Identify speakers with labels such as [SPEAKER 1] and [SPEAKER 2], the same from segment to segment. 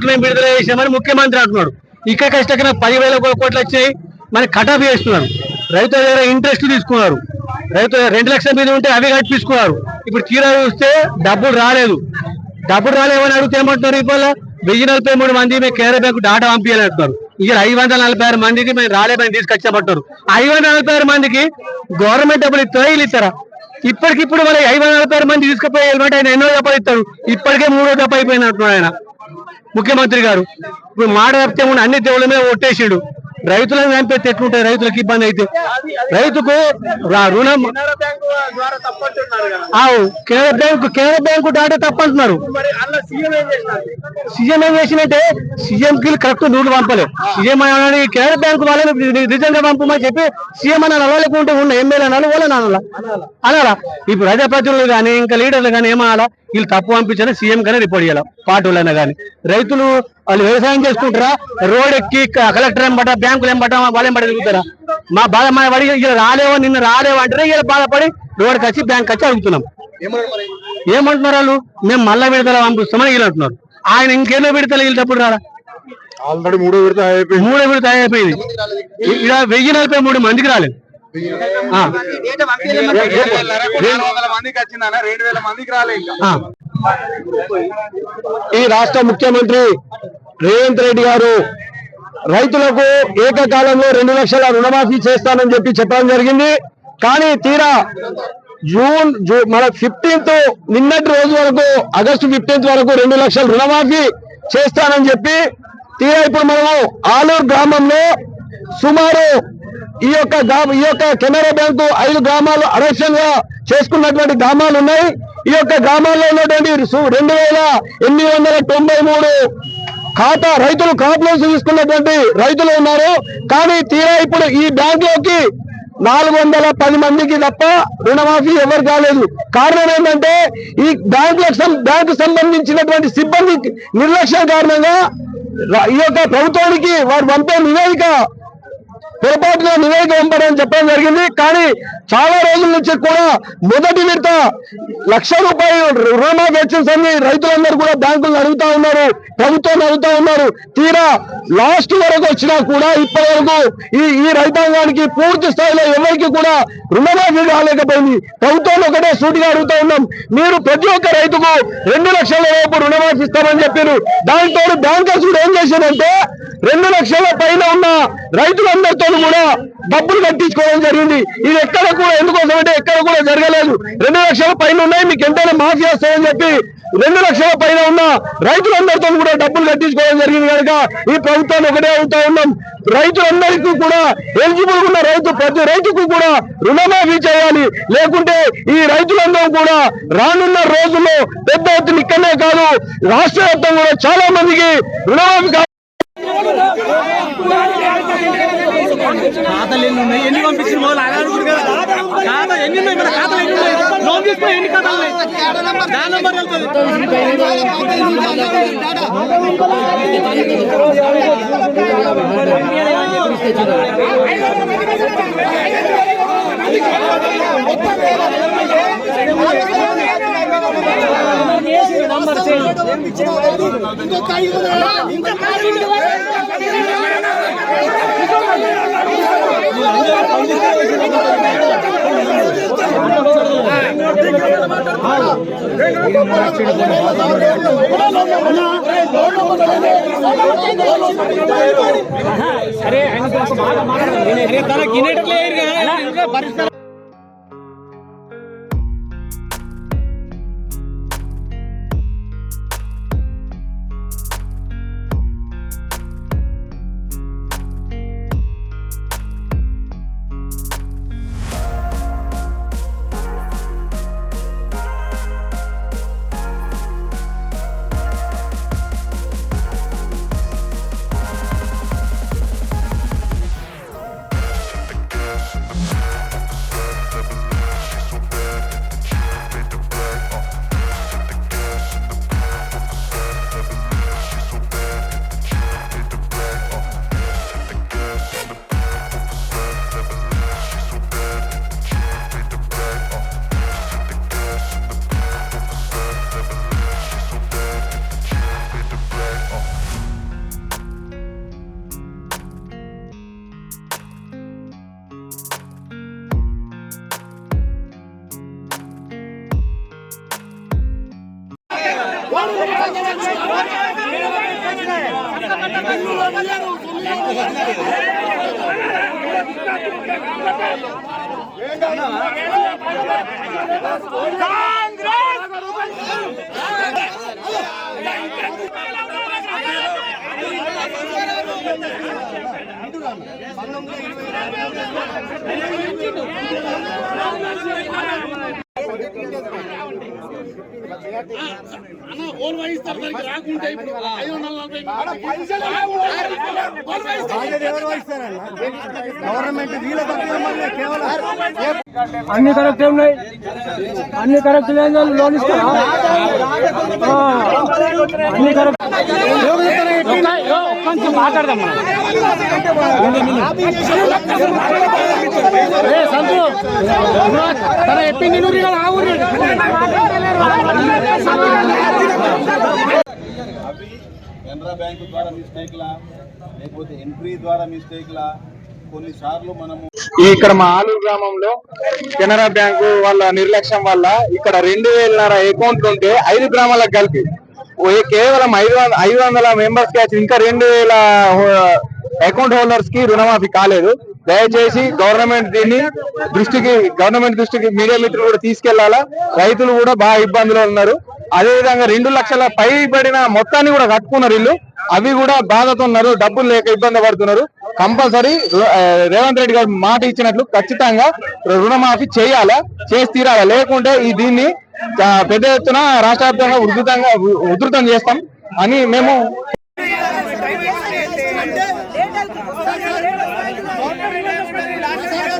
[SPEAKER 1] కోట్లు మేము విడుదల చేసామని ముఖ్యమంత్రి అంటున్నాడు. ఇక్కడ కష్టకన్నా పదివేల కోట్లు వచ్చినాయి. మన కటాఫ్ చేస్తున్నారు. రైతుల దగ్గర ఇంట్రెస్ట్ తీసుకున్నారు. రైతు రెండు లక్షల మీద ఉంటే అవి కట్టించుకున్నారు ఇప్పుడు తీరా చూస్తే డబ్బులు రాలేదు. డబ్బులు రాలేవని అడిగితే ఏమంటున్నారు ఇవాళ? వెయ్యి నలభై మూడు మంది మేము కేరళ బ్యాంకు డాటా పంపించాలని అంటున్నారు ఇక ఐదు వందల నలభై ఆరు మందికి మేము రాలేమని తీసుకొచ్చామంటారు ఐదు వందల నలభై ఆరు మందికి గవర్నమెంట్ డబ్బులు ఇస్తారా వీళ్ళు ఇస్తారా? ఇప్పటికిప్పుడు మళ్ళీ ఐదు వందల నలభై ఆరు మంది తీసుకుపోయి ఆయన ఎన్నో దెబ్బలు ఇస్తారు ఇప్పటికే మూడో దెబ్బ అయిపోయినట్టున్నాడు ఆయన. ముఖ్యమంత్రి గారు. ఇప్పుడు మాట తప్పితే అన్ని దేవుళ్ళ మీద ఒట్టేసాడు. రైతులను చంపేస్తే ఎట్లుంటాయి రైతులకు ఇబ్బంది అయితే. రైతుకు రుణం
[SPEAKER 2] కెనరా బ్యాంకు
[SPEAKER 1] కేంద్ర బ్యాంకు కేంద్ర బ్యాంకు డాటా తప్పంటున్నారు.
[SPEAKER 2] సీఎం ఏం
[SPEAKER 1] సీఎం చేసినట్టే సీఎం కి కరెక్ట్ నోటు పంపలేదు సీఎం అని కేంద్ర బ్యాంకు వాళ్ళని నిజంగా పంపమని చెప్పి సీఎం అని అలవాలకుంటే ఉన్న ఎమ్మెల్యే అనాలి వాళ్ళని అనాలా అనాలా ఇప్పుడు ప్రజాప్రతినిధులు కానీ ఇంకా లీడర్లు కానీ ఏమనాలా? వీళ్ళు తప్పు పంపించాలి సీఎం కానీ రిపోర్ట్ చేయాలి? పార్టీలైనా కానీ. రైతులు వాళ్ళు వ్యవసాయం చేసుకుంటారా? రోడ్ ఎక్కి క- కలెక్టర్ ఎంబట బ్యాంకులు ఎంబట వాళ్ళు ఎంబట తిరుగుతారా? మా బాధ మా వాడి ఇలా రాలేవో నిన్న రాలేవో అంటే ఇలా బాధపడి రోడ్కి వచ్చి బ్యాంక్ వచ్చి అడుగుతున్నాం. ఏమంటున్నారు వాళ్ళు? మేము మళ్ళా విడతల పంపిస్తామని వీళ్ళు అంటున్నారు. ఆయన ఇంకేనో విడతలు వీళ్ళప్పుడు రారా
[SPEAKER 3] ఆల్రెడీ మూడో విడత అయిపోయింది.
[SPEAKER 1] మూడో విడత అయిపోయింది. ఇక్కడ వెయ్యి నలభై మూడు మందికి రాలేదు.
[SPEAKER 2] రెండు రెండు.
[SPEAKER 3] ఈ రాష్ట్ర ముఖ్యమంత్రి రేవంత్ రెడ్డి గారు రైతులకు ఏకకాలంలో రెండు లక్షల రుణమాఫీ చేస్తానని చెప్పి చెప్పడం జరిగింది. కానీ తీరా జూన్ జూ- మన ఫిఫ్టీన్త్ నిన్నటి రోజు వరకు ఆగస్టు ఫిఫ్టీన్త్ వరకు రెండు లక్షల రుణమాఫీ చేస్తానని చెప్పి తీరా ఇప్పుడు మనము ఆలూరు గ్రామంలో సుమారు ఈ యొక్క ఈ యొక్క కెనరా బ్యాంకు ఐదు గ్రామాలు అరక్షంగా చేసుకున్నటువంటి గ్రామాలు ఉన్నాయి. ఈ యొక్క గ్రామాల్లో ఉన్నటువంటి రెండు వేల ఎనిమిది వందల తొంభై మూడు ఖాతా రైతులు కాపులోసి తీసుకున్నటువంటి రైతులు ఉన్నారు. కానీ తీరా ఇప్పుడు ఈ బ్యాంక్లోకి నాలుగు వందల పది మందికి తప్ప రుణమాఫీ ఎవరు కాలేదు. కారణం ఏంటంటే ఈ బ్యాంకులకు బ్యాంకు సంబంధించినటువంటి సిబ్బంది నిర్లక్ష్యం కారణంగా ఈ యొక్క ప్రభుత్వానికి వారు పంపే నివేదిక పొరపాటున నివేదిక పంపడం చెప్పడం జరిగింది. కానీ చాలా రోజుల నుంచి కూడా మొదటి విడత లక్ష రూపాయలు రుణమాఫెక్షన్స్ అన్ని రైతులందరూ కూడా బ్యాంకులను అడుగుతా ఉన్నారు ప్రభుత్వం అడుగుతా ఉన్నారు. తీరా లాస్ట్ వరకు వచ్చినా కూడా ఇప్పటి వరకు ఈ ఈ రైతాంగానికి పూర్తి స్థాయిలో ఎవరికి కూడా రుణమాఫీ కాలేకపోయింది. ప్రభుత్వం ఒకటే సూటిగా అడుగుతా ఉన్నాం. మీరు ప్రతి ఒక్క రైతుకు రెండు లక్షల లోపు రుణమాఫీ ఇస్తామని చెప్పారు. దానితో బ్యాంకర్స్ కూడా అంటే రెండు లక్షల పైన ఉన్న రైతులందరితో కూడా డబ్బులు కట్టించుకోవడం జరిగింది. ఇది ఎక్కడ కూడా ఎందుకోసం అంటే ఎక్కడ కూడా జరగలేదు. రెండు లక్షల పైన ఉన్నాయి మీకు ఎంతైనా మాఫీ వస్తాయని చెప్పి రెండు లక్షల పైన ఉన్న రైతులందరితో కూడా డబ్బులు కట్టించుకోవడం జరిగింది కనుక ఈ ప్రభుత్వాన్ని ఒకటే అవుతా ఉన్నాం. రైతులందరికీ కూడా ఎలిజిబుల్ ఉన్న రైతు ప్రతి రైతుకు కూడా రుణమాఫీ చేయాలి. లేకుంటే ఈ రైతులందరూ కూడా రానున్న రోజుల్లో పెద్ద ఎత్తున ఇక్కడనే కాదు రాష్ట్ర కూడా చాలా మందికి రుణమాఫీ కా-
[SPEAKER 4] ఖాతాలు ఎన్ని ఉన్నాయి? ఎన్ని పంపించిన వాళ్ళు కదా. ఖాతా ఎన్ని ఉన్నాయి? మన ఖాతాలు ఎన్ని ఉన్నాయి? లోన్ తీసుకుని ఎన్ని ఖాతాలు ఉన్నాయి? దాని నెంబర్ వెళ్తుంది తన గిన్నెట్లు పరిస్థితి పంతొమ్మిది
[SPEAKER 1] అన్ని కరెక్ట్ ఉన్నాయి. అన్ని కరెక్ట్ లేదు లోన్ ఇస్తారా? అన్ని కరెక్ట్. మాట్లాడదాం సంతు తన ఎప్పింది నూరి కదా ఆ ఊరి.
[SPEAKER 5] అవి కెనరా బ్యాంకు ద్వారా మిస్టేక్లా లేకపోతే ఎంట్రీ ద్వారా మిస్టేక్లా కొన్నిసార్లు మనము
[SPEAKER 2] ఇక్కడ మా ఆలూరు గ్రామంలో కెనరా బ్యాంకు వాళ్ళ నిర్లక్ష్యం వల్ల ఇక్కడ రెండు వేలన్నర అకౌంట్లు ఉంటే ఐదు గ్రామాలకు కలిపి. ఓ కేవలం ఐదు వందల ఐదు వందల మెంబర్స్ క్యాచ్ ఇంకా రెండు వేల అకౌంట్ హోల్డర్స్కి రుణమాఫీ కాలేదు. దయచేసి గవర్నమెంట్ దీన్ని దృష్టికి గవర్నమెంట్ దృష్టికి మీడియా మిత్రులు కూడా తీసుకెళ్ళాలా? రైతులు కూడా బాగా ఇబ్బందులు ఉన్నారు. అదే విధంగా రెండు లక్షల పై పడిన మొత్తాన్ని కూడా కట్టుకున్నారు ఇల్లు. అవి కూడా బాధతో ఉన్నారు డబ్బులు లేక ఇబ్బంది పడుతున్నారు. కంపల్సరీ రేవంత్ రెడ్డి గారు మాట ఇచ్చినట్లు ఖచ్చితంగా రుణమాఫీ చేయాలా? చేసి తీరాలా? లేకుంటే ఈ దీన్ని పెద్ద ఎత్తున రాష్ట్ర వ్యాప్తంగా ఉధృతంగా ఉధృతం చేస్తాం అని మేము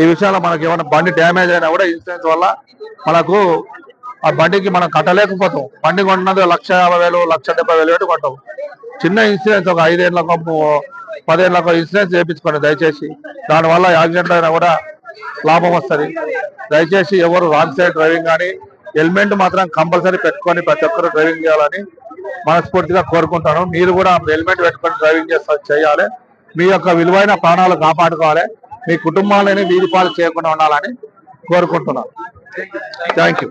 [SPEAKER 6] ఈ విషయంలో మనకి ఏమైనా బండి డ్యామేజ్ అయినా కూడా ఇన్సూరెన్స్ వల్ల మనకు ఆ బండికి మనం కట్టలేకపోతాం. బండి కొన్నది లక్ష యాభై వేలు లక్ష డెబ్బై వేలు పెట్టి కొంటాం చిన్న ఇన్సూరెన్స్ ఒక ఐదేళ్ళకు పదేళ్ళకు ఇన్సూరెన్స్ చేయించుకోండి దయచేసి. దానివల్ల యాక్సిడెంట్ అయినా కూడా లాభం వస్తుంది. దయచేసి ఎవరు రాంగ్ సైడ్ డ్రైవింగ్ కానీ హెల్మెట్ మాత్రం కంపల్సరీ పెట్టుకొని ప్రతి ఒక్కరు డ్రైవింగ్ చేయాలని మనస్ఫూర్తిగా కోరుకుంటాను. మీరు కూడా హెల్మెట్ పెట్టుకొని డ్రైవింగ్ చేస్తా చేయాలి. మీ యొక్క విలువైన ప్రాణాలు కాపాడుకోవాలి. మీ కుటుంబాలని వీధి పాలు చేయకుండా ఉండాలని కోరుకుంటున్నాను. థ్యాంక్ యూ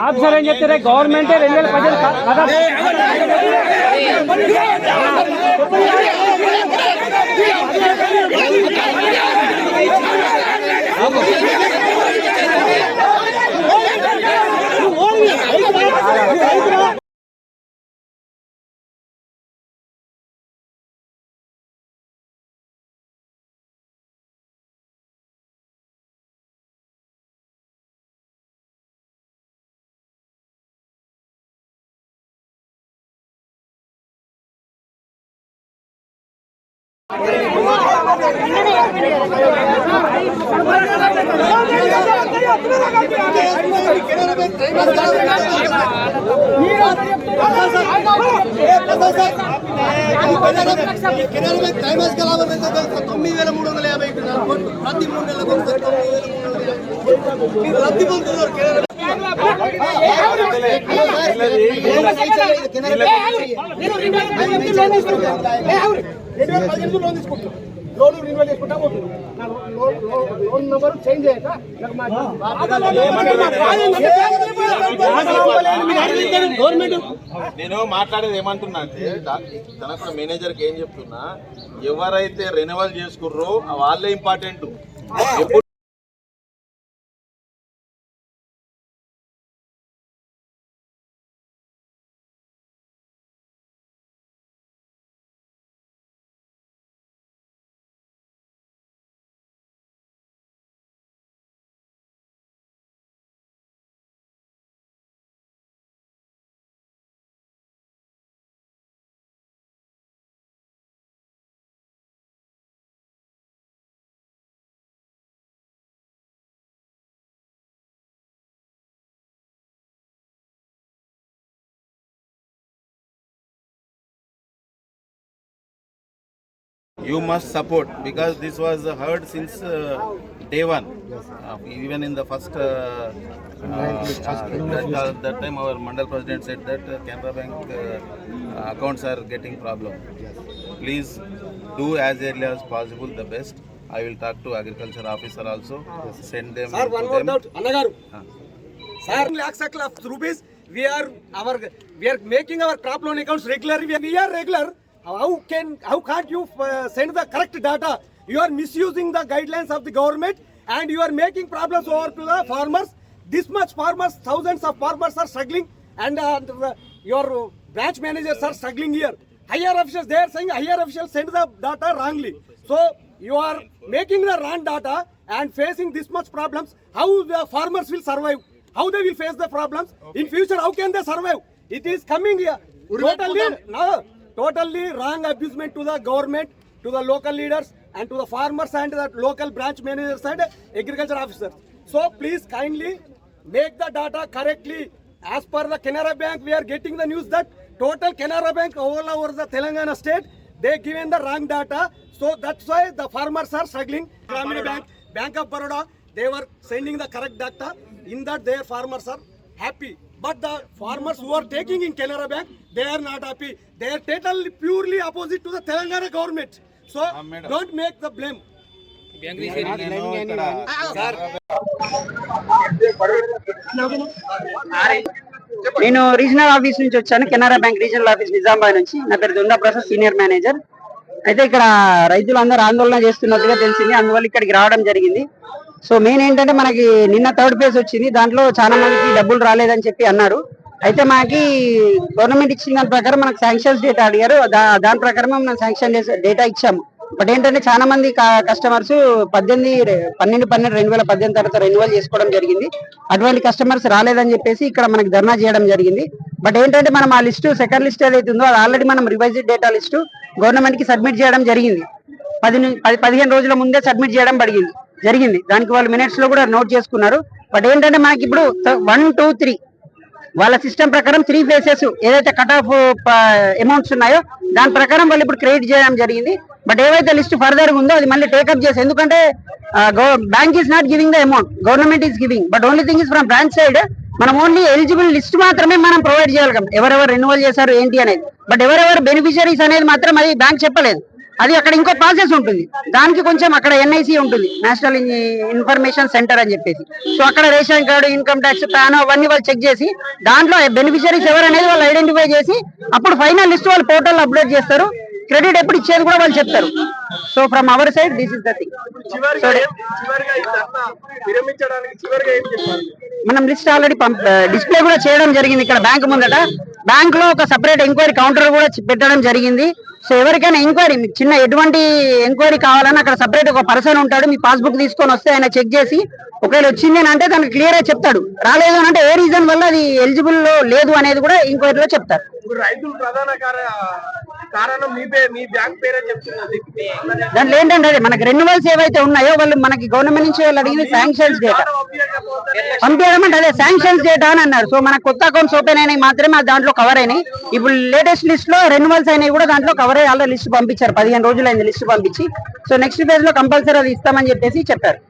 [SPEAKER 1] ఆఫీసర్ ఏం చెప్తారే గవర్నమెంట్ రెండు వేల పదిహేను కదా
[SPEAKER 7] తొమ్మిది వేల మూడు వందల యాభై కోట్లు ప్రతి మూడు నెలలకు ఒకసారి తొమ్మిది వేల మూడు వందల యాభై కోట్లు. మీరు రద్దీ పొందుతున్నారు కెనరా లోన్ రిన్యూవల్ చేసుకుంటా పోతున్నాం నా లోన్ లోన్ నెంబర్ చేంజ్ అయ్యాక
[SPEAKER 5] నేను మాట్లాడేది ఏమంటున్నా అంటే తనకు మేనేజర్కి ఏం చెప్తున్నా ఎవరైతే రెన్యువల్ చేసుకుర్రో వాళ్ళే ఇంపార్టెంట్ ఎప్పుడు you must support because this was heard since uh, day one. Uh, even in the first, uh, uh, that, uh, that time our Mandal president said that uh, Canara Bank uh, accounts are getting problem. Please do as early as possible the best. I will talk to agriculture officer also. Send them.
[SPEAKER 4] Sir,
[SPEAKER 5] one
[SPEAKER 4] more doubt.
[SPEAKER 5] Anagaru.
[SPEAKER 4] Sir, lakhs of rupees. We are our we are making our crop loan accounts regularly. We are regular how can how can't you uh, send the correct data? You are misusing the guidelines of the government and you are making problems over to the farmers. This much farmers thousands of farmers are struggling and uh, the- your branch managers are struggling here. Higher officials they are saying higher officials send the data wrongly. So you are making the wrong data and facing this much problems how the farmers will survive? How they will face the problems? In future how can they survive? It is coming here. Totally no totally wrong abusement to the government to the local leaders and to the farmers and the local branch managers and agriculture officers. So please kindly make the data correctly. As per the Canara Bank we are getting the news that total Canara Bank all over the Telangana state they given the wrong data. So that's why the farmers are struggling. Grameen Bank Bank of Baroda they were sending the correct data. In that their farmers are happy but the farmers who are taking in Canara Bank they are not happy they are totally purely opposite to the Telangana government so don't make the blame
[SPEAKER 5] నేను
[SPEAKER 8] regional office నుంచి వచ్చాను Canara bank regional office Nizamabad నుంచి నా పేరు దుందా Prasad senior manager అయితే ఇక్కడ రైతులందరూ ఆందోళన చేస్తున్నట్టుగా తెలిసింది అందువల్ల ఇక్కడికి రావడం జరిగింది సో మెయిన్ ఏంటంటే మనకి నిన్న థర్డ్ ఫేజ్ వచ్చింది. దాంట్లో చాలా మందికి డబ్బులు రాలేదని చెప్పి అన్నారు. అయితే మనకి గవర్నమెంట్ ఇచ్చిన దాని ప్రకారం మనకు శాంక్షన్స్ డేటా అడిగారు. దా- దాని ప్రకారం మనం శాంక్షన్ డేటా ఇచ్చాము. బట్ ఏంటంటే చాలా మంది కస్టమర్స్ పద్దెనిమిది పన్నెండు పన్నెండు రెండు వేల పద్దెనిమిది తర్వాత రెన్యువల్ చేసుకోవడం జరిగింది. అటువంటి కస్టమర్స్ రాలేదని చెప్పేసి ఇక్కడ మనకి ధర్నా చేయడం జరిగింది. బట్ ఏంటంటే మనం ఆ లిస్టు సెకండ్ లిస్ట్ ఏదైతే ఉందో అది ఆల్రెడీ మనం రివైజ్డ్ డేటా లిస్టు గవర్నమెంట్కి సబ్మిట్ చేయడం జరిగింది. పది పది పదిహేను రోజుల ముందే సబ్మిట్ చేయడం జరిగింది జరిగింది. దానికి వాళ్ళు మినిట్స్లో కూడా నోట్ చేసుకున్నారు. బట్ ఏంటంటే మనకి ఇప్పుడు వన్ టూ త్రీ వాళ్ళ సిస్టమ్ ప్రకారం త్రీ ఫేసెస్ ఏదైతే కట్ ఆఫ్ అమౌంట్స్ ఉన్నాయో దాని ప్రకారం వాళ్ళు ఇప్పుడు క్రియేట్ చేయడం జరిగింది. బట్ ఏవైతే లిస్ట్ ఫర్దర్ ఉందో అది మళ్ళీ టేకప్ చేసి ఎందుకంటే bank is not giving the amount government is giving but only thing is from branch side మనం ఓన్లీ ఎలిజిబుల్ లిస్ట్ మాత్రమే మనం ప్రొవైడ్ చేయగలం ఎవరెవరు రెన్యువల్ చేశారు ఏంటి అనేది. బట్ ఎవరెవరు బెనిఫిషరీస్ అనేది మాత్రం అది బ్యాంక్ చెప్పలేదు. అది అక్కడ ఇంకో ప్రాసెస్ ఉంటుంది. దానికి కొంచెం అక్కడ ఎన్ఐసి ఉంటుంది. నేషనల్ ఇన్ఫర్మేషన్ సెంటర్ అని చెప్పేసి. సో అక్కడ ration card income tax PAN అవన్నీ వాళ్ళు చెక్ చేసి దాంట్లో బెనిఫిషరీస్ ఎవరు అనేది వాళ్ళు ఐడెంటిఫై చేసి అప్పుడు ఫైనల్ లిస్ట్ వాళ్ళు పోర్టల్ అప్లోడ్ చేస్తారు. క్రెడిట్ ఎప్పుడు ఇచ్చేది కూడా వాళ్ళు చెప్తారు. So from our side this is the thing మనం లిస్ట్ ఆల్రెడీ డిస్ప్లే కూడా చేయడం జరిగింది ఇక్కడ బ్యాంక్ ముందట. బ్యాంక్లో ఒక సపరేట్ ఎంక్వైరీ కౌంటర్ కూడా పెట్టడం జరిగింది. సో ఎవరికైనా ఎంక్వైరీ మీకు చిన్న ఎటువంటి ఎంక్వైరీ కావాలన్నా అక్కడ సపరేట్ ఒక పర్సన్ ఉంటాడు మీ పాస్బుక్ తీసుకొని వస్తే ఆయన చెక్ చేసి ఒకవేళ వచ్చింది అంటే దానికి క్లియర్గా చెప్తాడు. రాలేదు అని అంటే ఏ రీజన్ వల్ల అది ఎలిజిబుల్లో లేదు అనేది కూడా ఎంక్వైరీలో చెప్తారు.
[SPEAKER 2] కారణం మీ పేరు మీ బ్యాంక్ పేరే చెప్తున్నది
[SPEAKER 8] దాంట్లో ఏంటంటే అదే మనకి రెన్యువల్స్ ఏవైతే ఉన్నాయో వాళ్ళు మనకి గవర్నమెంట్ నుంచి వాళ్ళు అడిగింది శాంక్షన్స్ డేటా పంపించడం అదే శాంక్షన్స్ డేటా అని అన్నారు. సో మన కొత్త అకౌంట్స్ ఓపెన్ అయినాయి మాత్రమే దాంట్లో కవర్ అయినాయి. ఇప్పుడు లేటెస్ట్ లిస్ట్లో రెన్యువల్స్ అయినాయి కూడా దాంట్లో కవర్ అయ్యి ఆల్రెడీ లిస్ట్ పంపించారు. పదిహేను రోజులు అయింది లిస్ట్ పంపించి. సో నెక్స్ట్ ఫేజ్లో కంపల్సరీ అది ఇస్తామని చెప్పేసి చెప్పారు.